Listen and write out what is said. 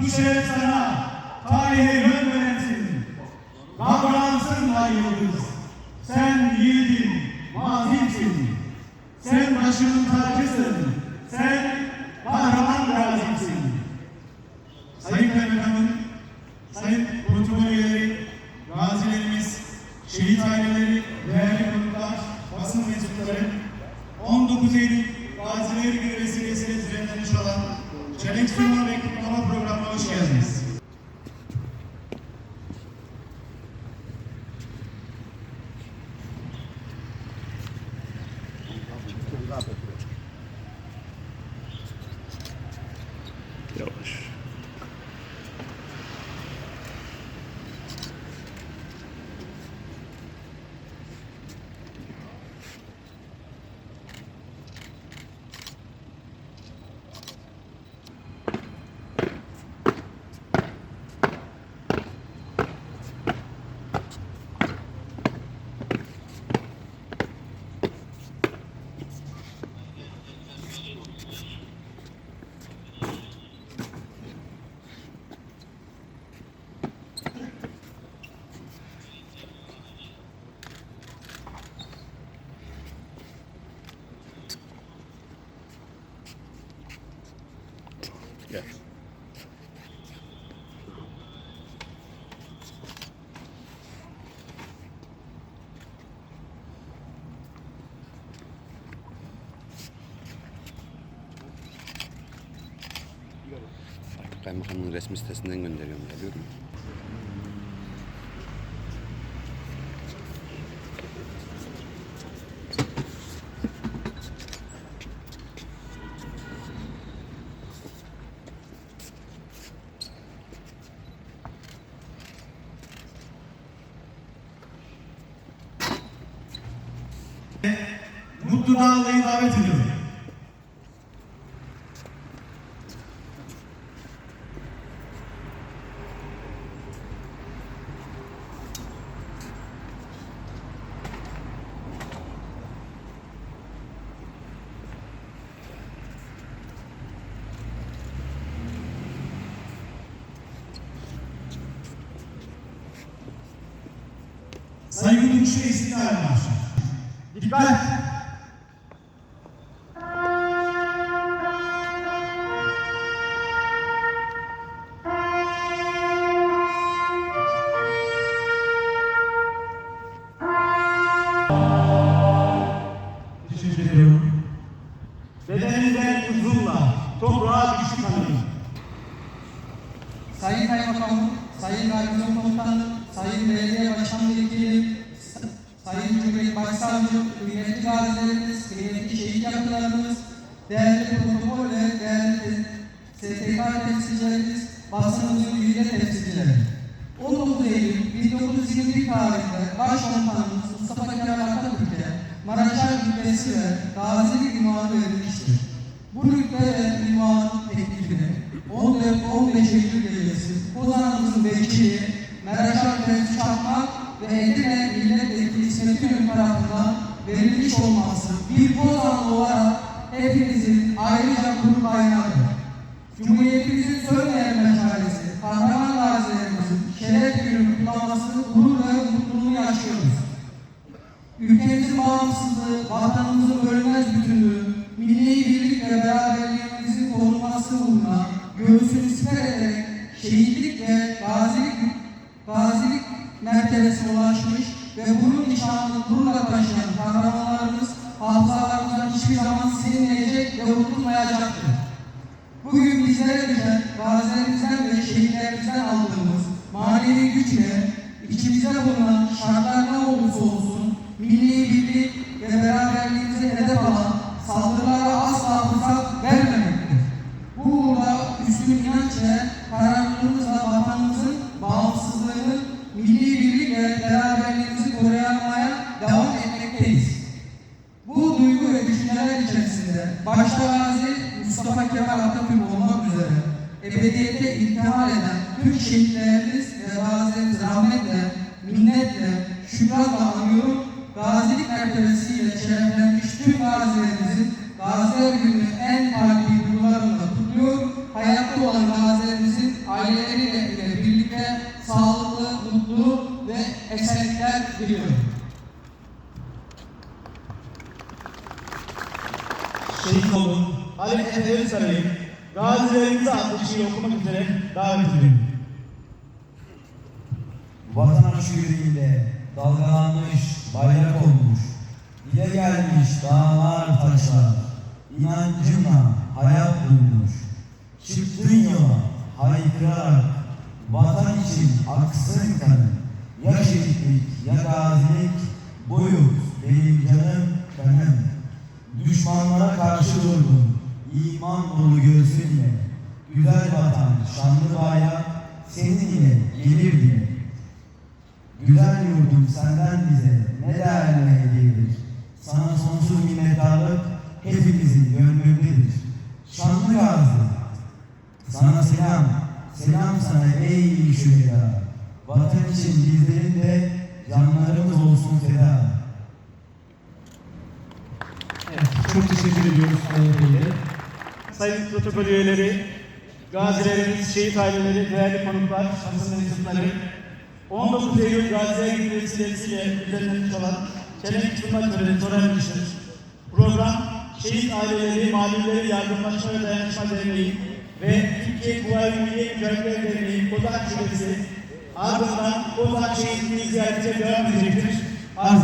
Bu şeref sana. Tarihe yön verensin. Davransın ay yıldız. Sen yiğidin, mazimsin. Sen başının tacısın. Sen kahraman gazisin. Sayın Kaymakamım, Sayın protokol üyeleri, gazilerimiz, şehit aileleri, değerli konuklar, basın mensupları, 19 Eylül Gaziler Günü vesilesiyle düzenlenmiş olan Çelenk Sunma ve Kutlama Programı'na hoş geldiniz. Yavaş. Gel. Kaymakamın resmi sitesinden gönderiyorum geliyor mu? Mutlu Dağlı'yı davet ediyorum. Saygı duruşu İstiklal Marşı. Dikkat! Teşekkür Bedeninde huzurla, toprağa güçlü tanıyın. Sayın Kaymakamım, Sayın Garnizon Komutanım, Sayın Belediye Başkan Vekilim, Sayın Cumhuriyet Başsavcım, kıymetli gazilerimiz, kıymetli şehit yakınlarımız, değerli protokol ve değerli STK temsilcilerimiz, basınımızın yüce temsilcileri. 19 Eylül 1921 tarihinde Başkomutanımız Mustafa Kemal Maraşar Rütbesi ve Gazilik ünvanı verilmiştir. Bu rütbe ve ünvanın teklifini 14-15 Eylül gecesi Kozan'ımızın vekili Meraşar Fevzi Çakmak ve Edirne Milletvekili İnönü tarafından verilmiş olması bir Kozanlı olarak hepinizin bağımsızlığı, vatanımızın bölünmez bütünlüğü, milli birlik ve beraberliğimizin korunması uğruna göğsünü siper ederek şehitlik ve gazilik, gazilik mertebesine ulaşmış ve bunun nişanını gururla taşıyan kahramanlarımız hafızalarımızdan hiçbir zaman silinmeyecek ve unutulmayacaktır. Bugün bizlere düşen gazilerimizden ve şehitlerimizden aldığımız manevi güçle içimizde bulunan şartlar ne olursa olsun birlik ve beraberliğimize hedef alan saldırılara asla fırsat vermemektir. Bu uğurda üstün inanç ve kararlılığımızla vatanımızın bağımsızlığını, milli birlik ve beraberliğimizi koruyamaya devam etmekteyiz. Bu duygu ve düşünceler içerisinde başta Gazi Mustafa Kemal Atatürk olmak üzere ebediyete intihar eden tüm şehitlerimiz ve gazilerimizi rahmetle, minnetle, şükranla anıyorum. Gazilik mertebesiyle şereflenmiş tüm gazilerimizin Gaziler Günü en kalbi duygularımla kutluyor. Hayatta olan gazilerimizin aileleriyle ile birlikte sağlıklı, mutlu ve esenlikler diliyorum. Şehit olun. Ali Efe Özsaray'ı Gazilerimize adlı şiiri okumak üzere davet ediyorum. Vatan aşkı yüreğinde dalgalanmış bayrak olmuş. Dile gelmiş dağlar taşlar. inancımla hayat bulmuş. Çıktın yola haykırarak vatan için aksın kanın. Ya şehitlik ya gazilik buyur benim canım kanım. Düşmanlara karşı durdum iman dolu göğsünle. Güzel vatan şanlı bayrak seninle gelir diye. Güzel yurdum senden bize ne değerli hediyedir. Sana sonsuz minnettarlık hepimizin gönlündedir. Şanlı Gazi, sana selam, selam sana ey şüheda. Vatan için bizlerin de canlarımız olsun feda. Evet, çok teşekkür ediyoruz. Sayın protokol üyeleri, gazilerimiz, şehit aileleri, değerli konuklar, basın mensupları, 19 Eylül Gaziler Günü vesilesiyle düzenlenmiş olan çelenk sunma töreni sona ermiştir. Program, şehit aileleri, mağdurları yardımlaşma ve dayanışma derneği ve Türkiye Kuvayi Milliye Mücadele Derneği Kozan Şubesi ardından Kozan Şehitliği ziyarete devam edecektir. Arz.